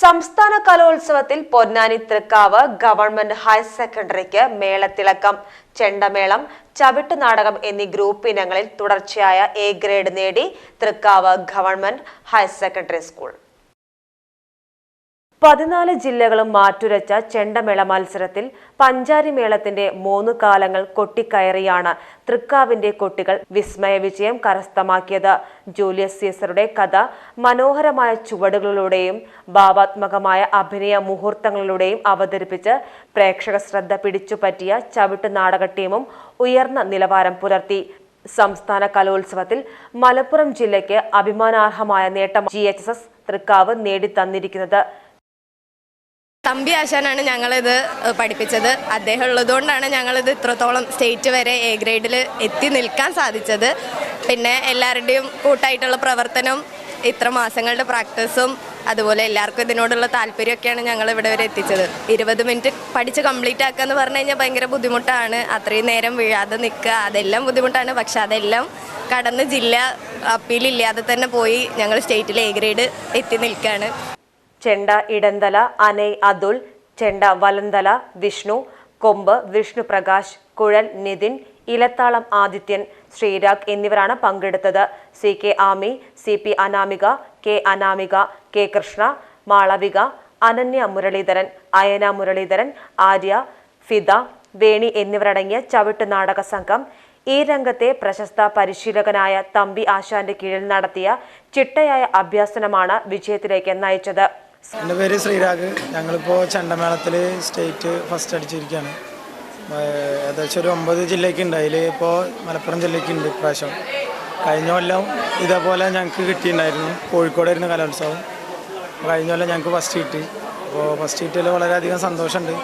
സംസ്ഥാന കലോത്സവത്തിൽ Ponnani Thrikkavu government higher സെക്കൻഡറിക്ക് മേളത്തിളക്കം ചെണ്ടമേളം ചവിട്ടുനാടകം എന്നീ ഗ്രൂപ്പ് ഇനങ്ങളിൽ തുടർച്ചയായ എ ഗ്രേഡ് നേടി Thrikkavu government higher secondary school. പതിനാല് ജില്ലകളും മാറ്റുരച്ച ചെണ്ടമേള മത്സരത്തിൽ പഞ്ചാരി മേളത്തിന്റെ മൂന്ന് കാലങ്ങൾ കൊട്ടിക്കയറിയാണ് തൃക്കാവിന്റെ കുട്ടികൾ വിസ്മയ വിജയം കരസ്ഥമാക്കിയത്. ജൂലിയസ് സീസറുടെ കഥ മനോഹരമായ ചുവടുകളിലൂടെയും ഭാവാത്മകമായ അഭിനയ മുഹൂർത്തങ്ങളിലൂടെയും അവതരിപ്പിച്ച് പ്രേക്ഷക ശ്രദ്ധ പിടിച്ചുപറ്റിയ ചവിട്ട് നാടക ടീമും ഉയർന്ന നിലവാരം പുലർത്തി. സംസ്ഥാന കലോത്സവത്തിൽ മലപ്പുറം ജില്ലയ്ക്ക് അഭിമാനാർഹമായ നേട്ടം ജി എച്ച് എസ് തൃക്കാവ് നേടിത്തന്നിരിക്കുന്നത്. തമ്പി ആശാനാണ് ഞങ്ങളിത് പഠിപ്പിച്ചത്. അദ്ദേഹം ഉള്ളതുകൊണ്ടാണ് ഞങ്ങളിത് ഇത്രത്തോളം സ്റ്റേറ്റ് വരെ എ ഗ്രേഡിൽ എത്തി നിൽക്കാൻ സാധിച്ചത്. പിന്നെ എല്ലാവരുടെയും കൂട്ടായിട്ടുള്ള പ്രവർത്തനം ഇത്ര മാസങ്ങളുടെ പ്രാക്ടീസും അതുപോലെ എല്ലാവർക്കും ഇതിനോടുള്ള താല്പര്യമൊക്കെയാണ് ഞങ്ങൾ ഇവിടെ വരെ എത്തിച്ചത്. ഇരുപത് മിനിറ്റ് പഠിച്ച് കംപ്ലീറ്റ് ആക്കുക എന്ന് പറഞ്ഞു കഴിഞ്ഞാൽ ഭയങ്കര ബുദ്ധിമുട്ടാണ്. അത്രയും നേരം വീഴാതെ നിൽക്കുക അതെല്ലാം ബുദ്ധിമുട്ടാണ്. പക്ഷെ അതെല്ലാം കടന്ന് ജില്ല അപ്പീലില്ലാതെ തന്നെ പോയി ഞങ്ങൾ സ്റ്റേറ്റിൽ എ ഗ്രേഡ് എത്തി നിൽക്കുകയാണ്. ചെണ്ട ഇടന്തല അനൈ അതുൽ ചെണ്ട വലന്തല വിഷ്ണു കൊമ്പ് വിഷ്ണു പ്രകാശ് കുഴൽ നിതിൻ ഇലത്താളം ആദിത്യൻ ശ്രീരാഗ് എന്നിവരാണ് പങ്കെടുത്തത്. C K Ami C P Anamika K Anamika K Krishna Malavika Ananya Muraleedharan Ayana Muraleedharan Arya Fida Veni എന്നിവരടങ്ങിയ ചവിട്ട് നാടക സംഘം ഈ രംഗത്തെ പ്രശസ്ത പരിശീലകനായ തമ്പി ആശാന്റെ കീഴിൽ നടത്തിയ ചിട്ടയായ അഭ്യാസനമാണ് വിജയത്തിലേക്ക് നയിച്ചത്. എന്റെ പേര് ശ്രീരാഗ്. ഞങ്ങളിപ്പോൾ ചണ്ടമേളത്തിൽ സ്റ്റേറ്റ് ഫസ്റ്റ് അടിച്ചിരിക്കുകയാണ് ഏകദേശം ഒരു ഒമ്പത് ജില്ലയ്ക്കുണ്ട്. അതിൽ ഇപ്പോൾ മലപ്പുറം ജില്ലയ്ക്കുണ്ട് ഇപ്രാവശ്യം. കഴിഞ്ഞ കൊല്ലം ഇതേപോലെ ഞങ്ങൾക്ക് കിട്ടിയിട്ടുണ്ടായിരുന്നു. കോഴിക്കോടായിരുന്നു കലോത്സവം. കഴിഞ്ഞ കൊല്ലം ഞങ്ങൾക്ക് ഫസ്റ്റ് കിട്ടി. അപ്പോൾ ഫസ്റ്റ് കിട്ടിയതിൽ വളരെയധികം സന്തോഷമുണ്ട്.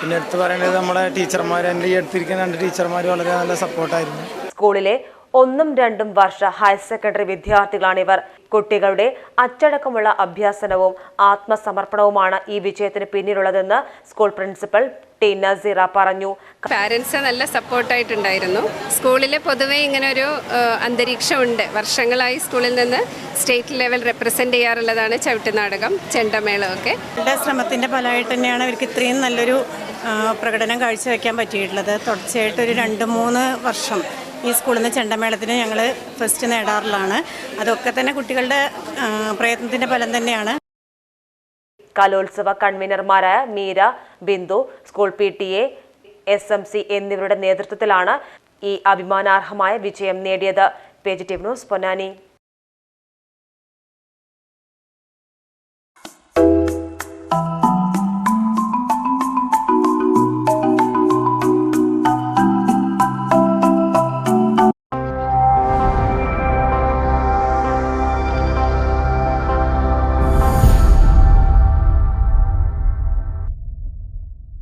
പിന്നെ എടുത്ത് പറയേണ്ടത് നമ്മുടെ ടീച്ചർമാർ എന്റെ ഈ അടുത്തിരിക്കുന്ന രണ്ട് ടീച്ചർമാർ വളരെ നല്ല സപ്പോർട്ടായിരുന്നു സ്കൂളിലെ ഒന്നും രണ്ടും വർഷ ഹയർ സെക്കൻഡറി വിദ്യാർത്ഥികളാണിവർ കുട്ടികളുടെ അച്ചടക്കമുള്ള അഭ്യാസനവും ആത്മസമർപ്പണവുമാണ് ഈ വിജയത്തിന് പിന്നിലുള്ളതെന്ന് സ്കൂൾ പ്രിൻസിപ്പൽ ടി നസീറ പറഞ്ഞു. പാരൻസ് നല്ല സപ്പോർട്ടായിട്ടുണ്ടായിരുന്നു സ്കൂളിൽ പൊതുവേ ഇങ്ങനെ ഒരു അന്തരീക്ഷമുണ്ട്. വർഷങ്ങളായി സ്കൂളിൽ നിന്ന് സ്റ്റേറ്റ് ലെവൽ റെപ്രസെന്റ് ചെയ്യാറുള്ളതാണ് ചവിട്ടുനാടകം ചെണ്ടമേളമൊക്കെ. അവരുടെ ശ്രമത്തിന്റെ ഫലമായിട്ട് തന്നെയാണ് അവർക്ക് ഇത്രയും നല്ലൊരു പ്രകടനം കാഴ്ചവെക്കാൻ പറ്റിയിട്ടുള്ളത്. തുടർച്ചയായിട്ട് ഒരു രണ്ട് മൂന്ന് വർഷം ഈ സ്കൂളിൽ നിന്ന് ചെണ്ടമേളത്തിന് ഞങ്ങൾ ഫസ്റ്റ് നേടാറുള്ളതാണ് അതൊക്കെ തന്നെ കുട്ടികളുടെ പ്രയത്നത്തിന്റെ ഫലം തന്നെയാണ്. കലോത്സവ കൺവീനർമാരായ Meera Bindu school P T A S M C എന്നിവരുടെ നേതൃത്വത്തിലാണ് ഈ അഭിമാനാർഹമായ വിജയം നേടിയത്. Page news Ponnani.